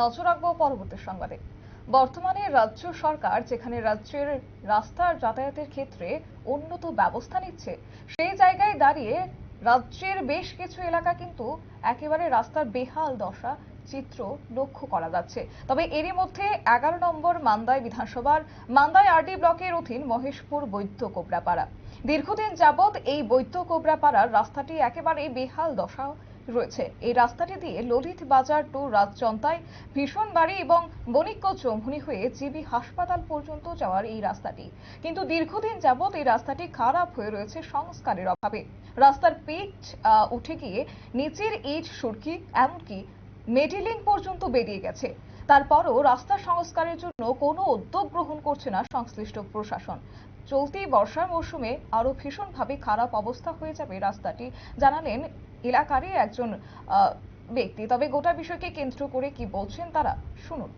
নজর রাখব পরবর্তী সংবাদে। বর্তমানে রাজ্য সরকার যেখানে রাজ্যের রাস্তার যাতায়াতের ক্ষেত্রে উন্নত ব্যবস্থা নিচ্ছে, সেই জায়গায় দাঁড়িয়ে রাজ্যের বেশ কিছু এলাকা কিন্তু একেবারে রাস্তার বেহাল দশা চিত্র লক্ষ্য করা যাচ্ছে। তবে এরই মধ্যে এগারো নম্বর মান্দায় বিধানসভার মান্দায় আরডি ব্লকের অধীন মহেশপুর বৈদ্য কোবরাপাড়া। দীর্ঘদিন যাবৎ এই বৈদ্য কোবরাপাড়ার রাস্তাটি একেবারে বেহাল দশা রয়েছে। এই রাস্তাটি দিয়ে ললিত বাজার টু রাজচন্তায় ভীষণ বাড়ি এবং বণিক্য চৌমুনি হয়ে জিবি হাসপাতাল পর্যন্ত যাওয়ার এই রাস্তাটি। কিন্তু দীর্ঘদিন যাবৎ এই রাস্তাটি খারাপ হয়ে রয়েছে সংস্কারের অভাবে। রাস্তার পিচ উঠে গিয়ে নিচের ইট, সুরকি, এমনকি মেডিলিং পর্যন্ত বেরিয়ে গেছে। তারপরও রাস্তা সংস্কারের জন্য কোনো উদ্যোগ গ্রহণ করছে না সংশ্লিষ্ট প্রশাসন। চলতি বর্ষার মৌসুমে আরও ভীষণভাবে খারাপ অবস্থা হয়ে যাবে রাস্তাটি জানালেন এলাকারই একজন আহ, ব্যক্তি। তবে গোটা বিষয়কে কেন্দ্র করে কি বলছেন তারা? শুনুন।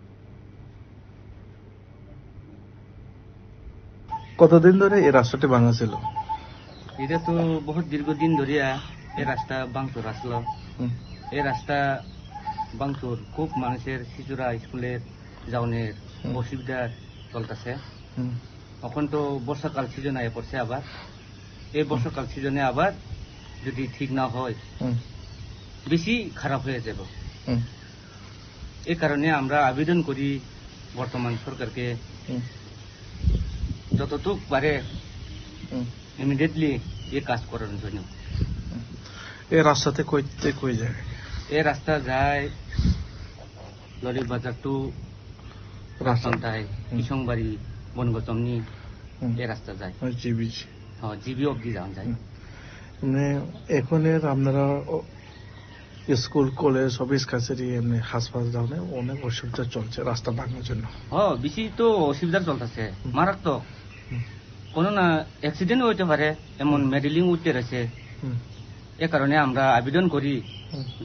কতদিন ধরে এই রাস্তাটি ভাঙা ছিল? এটা তো বহুত দীর্ঘদিন ধরিয়া এই রাস্তা বাংচুর আসলো। হুম, এই রাস্তা বাংচুর খুব মানুষের শিশুরা স্কুলের যাওনের হুম। অসুবিধা চলতেছে। হুম, এখন তো বর্ষাকাল সিজন আয়ে পড়ছে আবার। এই বর্ষাকাল সিজনে আবার যদি ঠিক না হয় বেশি খারাপ হয়ে যাব। এই কারণে আমরা আবেদন করি বর্তমান সরকারকে যতটুক পারে ইমিডিয়েটলি এই কাজ করার জন্য। এই রাস্তাতে কইতে কই যায়? এই রাস্তা যায় লরি বাজার টু রাস্তা। কিশংবাড়ি। বনগচমনি এই রাস্তা যায়। জিবি হ্যাঁ জিবি অব্দি যাওয়া যায়। মানে এখনের আপনারা স্কুল কলেজ অফিস কাছারি এমনি হাসপাতাল অনেক অসুবিধা চলছে রাস্তা ভাঙার জন্য। হ বেশি তো অসুবিধা চলতেছে। মারাত্মক। কোনো না অ্যাক্সিডেন্ট হইতে পারে এমন মেডেলিং উঠতে রয়েছে। এ কারণে আমরা আবেদন করি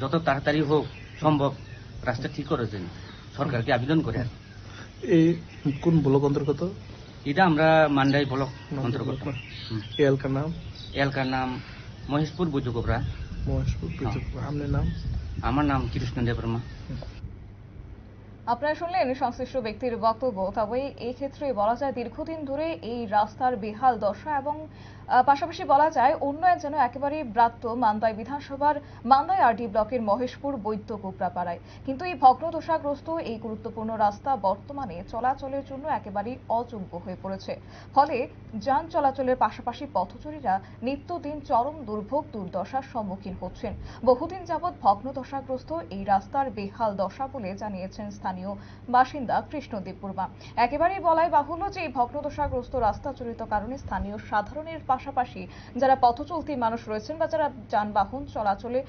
যত তাড়াতাড়ি হোক সম্ভব রাস্তা ঠিক করার জন্য। সরকারকে আবেদন করে আর। এই কোন ব্লক অন্তর্গত? এটা আমরা মান্ডাই ব্লক অন্তর্গত। এলকার নাম? এলকার নাম মহেশপুর বুজুগোবরা। মহেশপুর বুজুগোবরা। আপনার নাম? আমার নাম কৃষ্ণ দেবর্মা আপনারা শুনলেন সংশ্লিষ্ট ব্যক্তির বক্তব্য। তবে এই ক্ষেত্রে বলা যায়, দীর্ঘদিন ধরে এই রাস্তার বেহাল দশা এবং পাশাপাশি বলা যায়, উন্নয়ন যেন একেবারে ব্রাত্য মান্দাই বিধানসভার মান্দাই আরডি ব্লকের মহেশপুর বৈদ্য কোপড়াপাড়ায়। কিন্তু এই ভগ্নদশাগ্রস্ত এই গুরুত্বপূর্ণ রাস্তা বর্তমানে চলাচলের জন্য একেবারেই অযোগ্য হয়ে পড়েছে। ফলে যান চলাচলের পাশাপাশি পথচারীরা নিত্যদিন চরম দুর্ভোগ দুর্দশার সম্মুখীন হচ্ছেন। বহুদিন যাবৎ ভগ্নদশাগ্রস্ত এই রাস্তার বেহাল দশা বলে জানিয়েছেন স্থানীয় বাসিন্দা কৃষ্ণদীপ বর্মা একেবারেই বলাই বাহুল্য যে এই ভগ্নদশাগ্রস্ত রাস্তা জড়িত কারণে স্থানীয় সাধারণের পাশাপাশি যারা পথচলতি মানুষ রয়েছেন বা যারা যানবাহন চলাচলে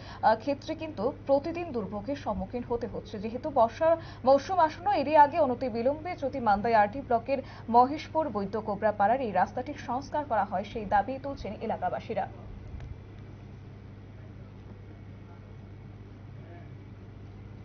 ক্ষেত্রে কিন্তু প্রতিদিন দুর্ভোগের সম্মুখীন হতে হচ্ছে। যেহেতু বর্ষার মৌসুম আসন্ন, এরই আগে অনতি বিলম্বে যদি মান্দাই আরটি ব্লকের মহেশপুর বৈদ্য কোবরাপাড়ার এই রাস্তাটির সংস্কার করা হয়, সেই দাবি তুলছেন এলাকাবাসীরা।